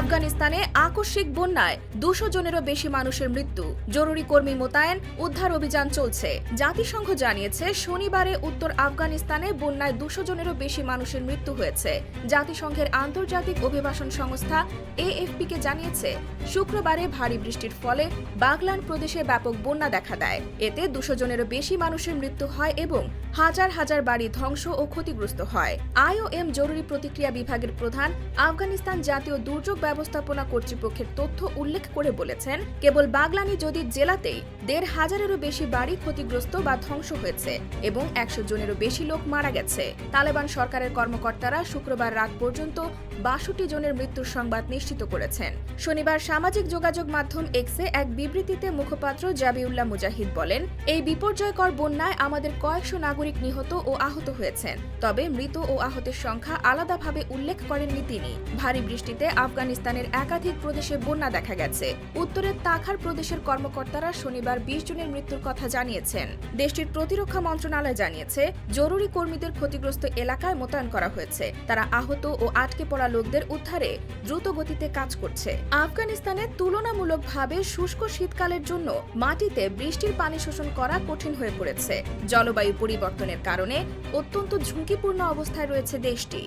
আফগানিস্তানে আকস্মিক বন্যায় দুশো জনেরও বেশি মানুষের মৃত্যু। জরুরি কর্মী মোতায়েন, উদ্ধার অভিযান চলছে। জাতিসংঘ জানিয়েছে, শনিবারে উত্তর আফগানিস্তানে বন্যায় দুশো জনেরও বেশি মানুষের মৃত্যু হয়েছে। জাতিসংঘের আন্তর্জাতিক অভিবাসন সংস্থা এএফপিকে জানিয়েছে, শুক্রবারে ভারী বৃষ্টির ফলে বাগলান প্রদেশে ব্যাপক বন্যা দেখা দেয়। এতে দুশো জনেরও বেশি মানুষের মৃত্যু হয় এবং হাজার হাজার বাড়ি ধ্বংস ও ক্ষতিগ্রস্ত হয়। আইওএম জরুরি প্রতিক্রিয়া বিভাগের প্রধান, আফগানিস্তান জাতীয় দুর্যোগ ব্যবস্থাপনা কর্তৃপক্ষের তথ্য উল্লেখ করে বলেছেন, কেবল বাগলানি যদি জেলাতেই দেড় হাজারেরও বেশি বাড়ি ক্ষতিগ্রস্ত বা ধ্বংস হয়েছে এবং একশো জনেরও বেশি লোক মারা গেছে, তালেবান সরকারের কর্মকর্তারা শুক্রবার রাত পর্যন্ত বাষট্টি জনের মৃত্যুর সংবাদ নিশ্চিত করেছেন। শনিবার সামাজিক যোগাযোগ মাধ্যম এক্সে এক বিবৃতিতে মুখপাত্র জাবিউল্লাহ মুজাহিদ বলেন, এই বিপর্যয়কর বন্যায় আমাদের কয়েকশো নাগরিক নিহত ও আহত হয়েছেন, তবে মৃত ও আহতের সংখ্যা আলাদাভাবে উল্লেখ করেননি তিনি। ভারী বৃষ্টিতে আফগানিস্তানের একাধিক প্রদেশে বন্যা দেখা গেছে। উত্তরের তাখার প্রদেশের কর্মকর্তারা শনিবার বিশ জনের মৃত্যুর কথা জানিয়েছেন। দেশটির প্রতিরক্ষা মন্ত্রণালয় জানিয়েছে, জরুরি কর্মীদের ক্ষতিগ্রস্ত এলাকায় মোতায়েন করা হয়েছে। তারা আহত ও আটকে পড়া লোকদের উদ্ধারে দ্রুত গতিতে কাজ করছে। আফগানিস্তানে তুলনামূলকভাবে শুষ্ক শীতকালের জন্য মাটিতে বৃষ্টির পানি শোষণ করা কঠিন হয়ে পড়েছে। জলবায়ু পরিবর্তনের কারণে অত্যন্ত ঝুঁকিপূর্ণ অবস্থায় রয়েছে দেশটি।